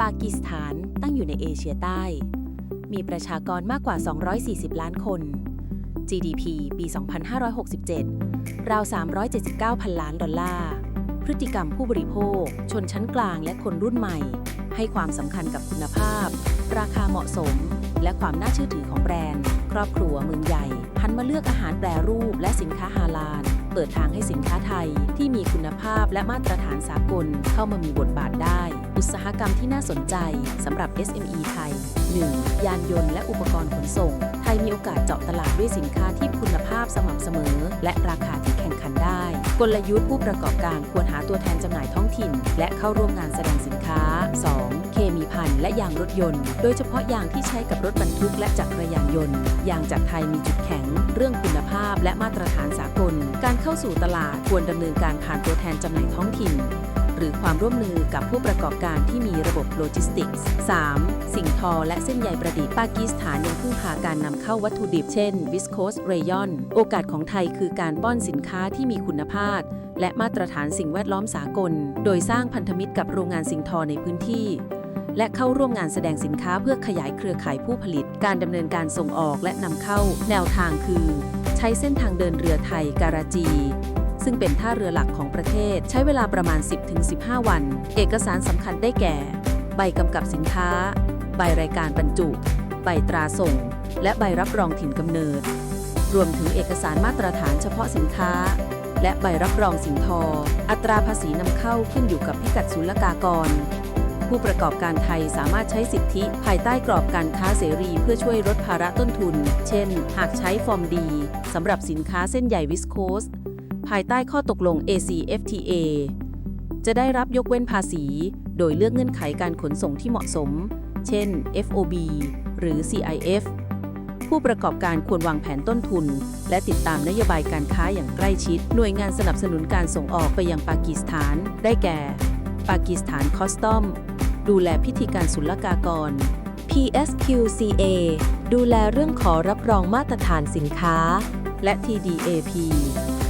ปากีสถานตั้งอยู่ในเอเชียใต้ มีประชากรมากกว่า 240 ล้านคน GDP ปี 2567 ราว 379 พันล้านดอลลาร์ พฤติกรรมผู้บริโภค ชนชั้นกลางและคนรุ่นใหม่ ให้ความสำคัญกับคุณภาพ ราคาเหมาะสม และความน่าเชื่อถือของแบรนด์ ครอบครัวเมืองใหญ่หันมาเลือกอาหารแปรรูปและสินค้าฮาลาลเปิดทางให้สินค้าไทยที่มีคุณภาพและมาตรฐานสากลเข้ามามีบทบาทได้ อุตสาหกรรมที่น่าสนใจสำหรับ SME ไทย 1. ยานยนต์และอุปกรณ์ขนส่ง ไทยมีโอกาสเจาะตลาดด้วยสินค้าที่คุณภาพสม่ำเสมอ และราคาที่แข่งขันได้ กลยุทธ์ผู้ประกอบการควรหาตัวแทนจำหน่ายท้องถิ่น และเข้าร่วมงานแสดงสินค้า 2. เคมีภัณฑ์และยางรถยนต์ โดยเฉพาะยางที่ใช้กับรถบรรทุกและจักรยานยนต์ ยางจากไทยมีจุดแข็ง เรื่องคุณภาพและมาตรฐานสากล การเข้าสู่ตลาดควรดำเนินการผ่านตัวแทนจำหน่ายท้องถิ่น หรือความร่วมมือกับผู้ประกอบการที่มีระบบโลจิสติกส์ 3. สิ่งทอและเส้นใยประดิษฐ์ปากีสถานยังพึ่งพาการนำเข้าวัตถุดิบ เช่น วิสโคสเรยอน โอกาสของไทยคือการป้อนสินค้าที่มีคุณภาพ และมาตรฐานสิ่งแวดล้อมสากล โดยสร้างพันธมิตรกับโรงงานสิ่งทอในพื้นที่และเข้าร่วมงานแสดงสินค้าเพื่อขยายเครือข่ายผู้ผลิต การดำเนินการส่งออกและนำเข้า แนวทางคือ ใช้เส้นทางเดินเรือไทยการาจี ซึ่งเป็นท่าเรือหลักของประเทศใช้เวลาประมาณ 10-15 วัน เอกสารสำคัญได้แก่ ใบกำกับสินค้า ใบรายการบรรจุ ใบตราส่ง และใบรับรองถิ่นกำเนิด รวมถึงเอกสารมาตรฐานเฉพาะสินค้า และใบรับรองสินทอ อัตราภาษีนำเข้าขึ้นอยู่กับพิกัดศุลกากรผู้ประกอบการไทยสามารถใช้สิทธิภายใต้กรอบการค้าเสรีเพื่อช่วยลดภาระต้นทุน เช่น หากใช้ฟอร์มดีสำหรับสินค้าเส้นใหญ่วิสโคส ภายใต้ข้อตกลง ACFTA จะได้รับยกเว้นภาษี โดยเลือกเงื่อนไขการขนส่งที่เหมาะสม เช่น FOB หรือ CIF ผู้ประกอบการควรวางแผนต้นทุน และติดตามนโยบายการค้าอย่างใกล้ชิด หน่วยงานสนับสนุนการส่งออกไปยังปากีสถาน ได้แก่ ปากีสถานคอสตอม ดูแลพิธีการศุลกากร PSQCA ดูแลเรื่องขอรับรองมาตรฐานสินค้า และ TDAP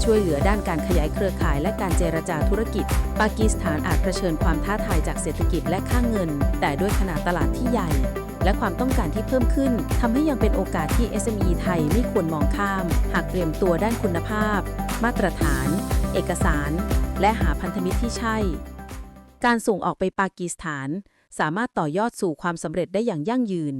ช่วยเหลือด้านการขยายเครือข่ายและการเจรจาธุรกิจ ปากีสถานอาจเผชิญความท้าทายจากเศรษฐกิจและค่าเงิน แต่ด้วยขนาดตลาดที่ใหญ่ และความต้องการที่เพิ่มขึ้นทำให้ยังเป็นโอกาสที่ SME ไทยไม่ควรมองข้าม หากเตรียมตัวด้านคุณภาพ มาตรฐาน เอกสาร และหาพันธมิตรที่ใช่ การส่งออกไปปากีสถาน สามารถต่อยอดสู่ความสำเร็จได้อย่างยั่งยืน